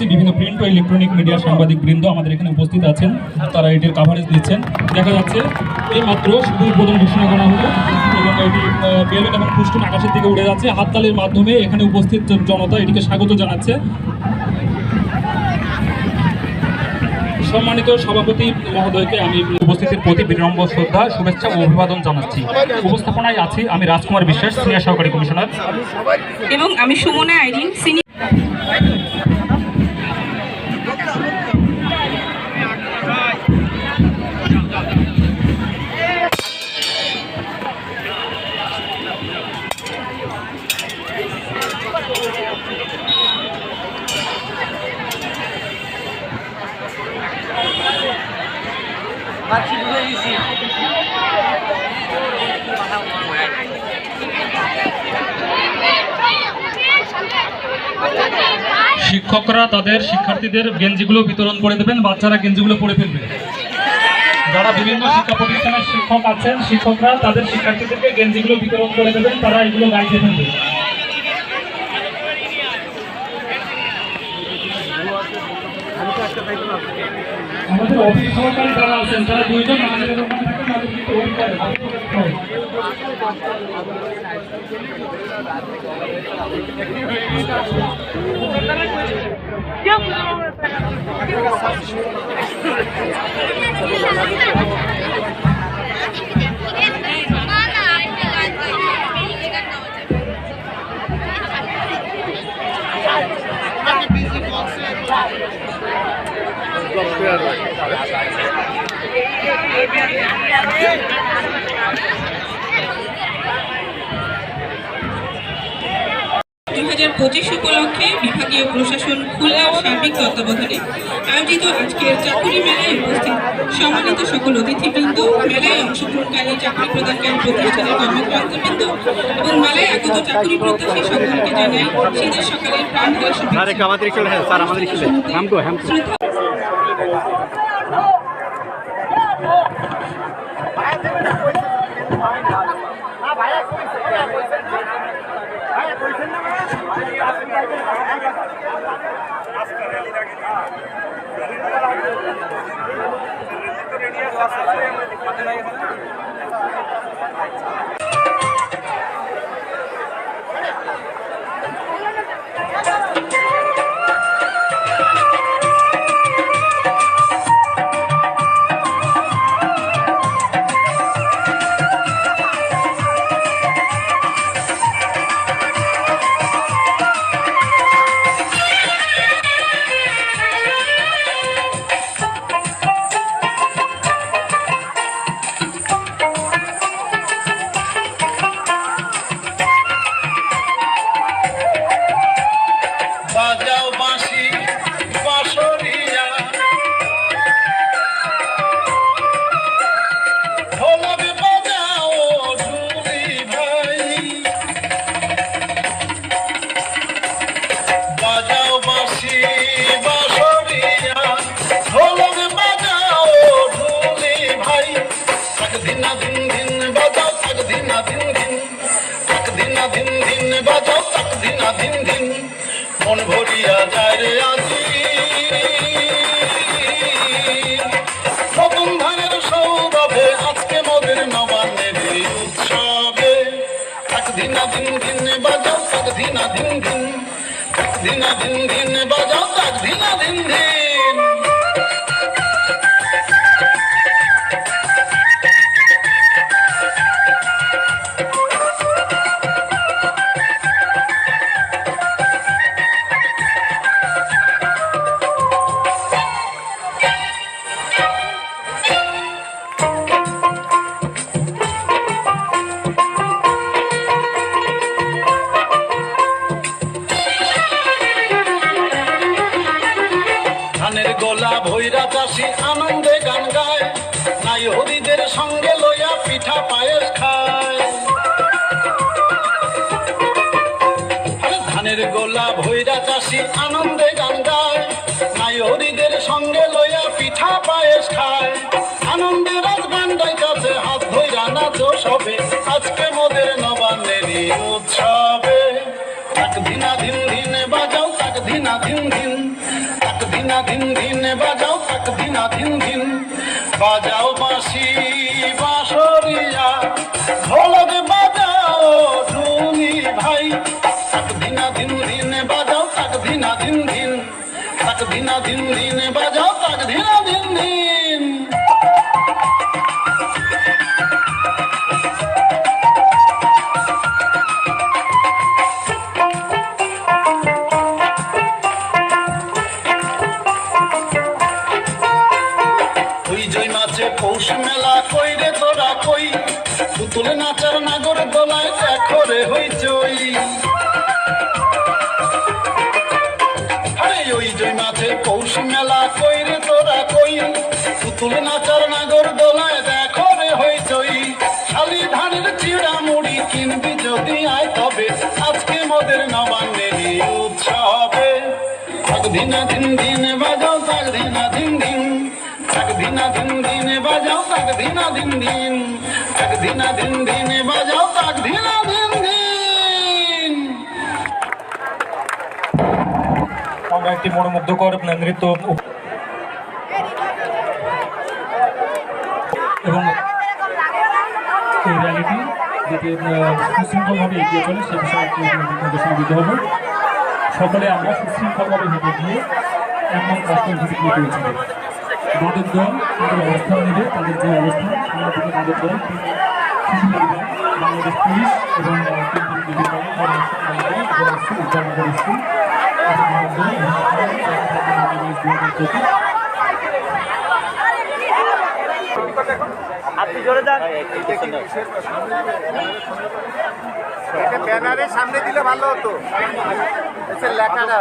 পাচ্ছি বিভিন্ন প্রিন্ট ও electronic media সাংবাদিক বৃন্দ আমাদের এখানে উপস্থিত আছেন। তারা এটির কাভারেজ দিচ্ছেন। দেখা যাচ্ছে এই মাত্র শুধু উদ্বোধন ঘোষণা করা হলো এবং এটি বেলুন এবং পুষ্টন আকাশের দিকে উড়ে যাচ্ছে। হাততালির মাধ্যমে এখানে উপস্থিত জনতা এটিকে স্বাগত জানাচ্ছে। সম্মানিত সভাপতি মহোদয়কে আমি উপস্থিতির প্রতি বিনম্র শ্রদ্ধা, শুভেচ্ছা ও অভিবাদন জানাচ্ছি। উপস্থাপনায় আছি আমি রাজকুমার বিশ্বাস, সিনিয়র সহকারী কমিশনার। এবং আমি সুমনা আইরিন, সিনিয়র শিক্ষকরা তাদের শিক্ষার্থীদের গেঞ্জিগুলো বিতরণ করে দেবেন, বাচ্চারা গেঞ্জিগুলো পরে ফেলবে। যারা বিভিন্ন শিক্ষা প্রতিষ্ঠানের শিক্ষক আছেন, শিক্ষকরা তাদের শিক্ষার্থীদেরকে গেঞ্জিগুলো বিতরণ করে দেবেন, তারা এগুলো গাইতে ফেলবে। আমাদের অফিস সহকারী যারা আছেন তারা দুইজন আমাদের ওখানে থাকেন তাদের কিন্তু অধিকার আছে। দুই হাজার পঁচিশ উপলক্ষে বিভাগীয় প্রশাসন খুলনার সার্বিক তত্ত্বাবধানে আয়োজিত আজকের চাকুরি মেলায় উপস্থিত সম্মানিত সকল অতিথিবৃন্দ মেলায় অংশগ্রহণকারী চাকরি প্রদানকারী প্রতিষ্ঠানের কর্মকর্তাবৃন্দ এবং মেলায় আগত চাকরি প্রত্যাশী সকলকে জানাই শীতের সকালের প্রাণ ঢালা স্যার いいね。দিনা দিন দিন বাজাও তাক দিনা দিন দিন। তাক দিনা দিন দিন বাজাও তাক দিনা দিন দিন। গোলা ভৈরা চাষি আনন্দে গান গায়। নাই হরিদের সঙ্গে লইয়া পিঠা পায়েস খায়। ধানের গোলা ভৈরা চাষি আনন্দে গান গায়। নাই হরিদের সঙ্গে লইয়া পিঠা পায়েস খায়। আনন্দে রাজ গান্ডাই কাছে হাত ধইরা নাচো সবে। আজকে মোদের নবান্নেরই উৎসবে। তাক দিনা দিন দিন বাজাও তাক দিনা দিন দিন বাজাও বাঁশি, বাঁশরিয়া। ঢোলক বাজাও, ঢুনি ভাই। তাক দিনা দিন দিন বাজাও তাক দিনা দিন দিন তাক দিনা দিন দিন বাজাও তাক দিনা দিন দিন পুতুল নাচার নাগর দোলায় দেখো রে হইচই। শালি ধানের চিড়া মুড়ি কিনবি যদি আয় তবে। আজকে মোদের নবান্নের উৎসবে। দিনা দিন দিন বাজাও তাক দিনা দিন। দিন তাক দিনা দিন দিন বাজাও তাক দিনা দিন। দিন তাক দিনা দিন দিন বাজাও তাক দিনা দিন। দিন আমরা একটি মনোমুগ্ধকর নৃত্য উপ- এবং যাতে সুশৃঙ্খলভাবে এগিয়ে চলে, সে বিষয়ে একটি হবে। সকলে আমরা সুশৃঙ্খলভাবে হেঁটে গিয়ে এমন ভিত্তি পেয়েছিল মাদক দল, তাদের অবস্থান নেবে, তাদের যে অবস্থান সাংবাদিক মাদক দল বাংলাদেশ পুলিশ এবং বিভিন্ন উদ্যাননগর হাজার চব্বিশ এটা ব্যানারের সামনে দিলে ভালো হতো। লেখাটা।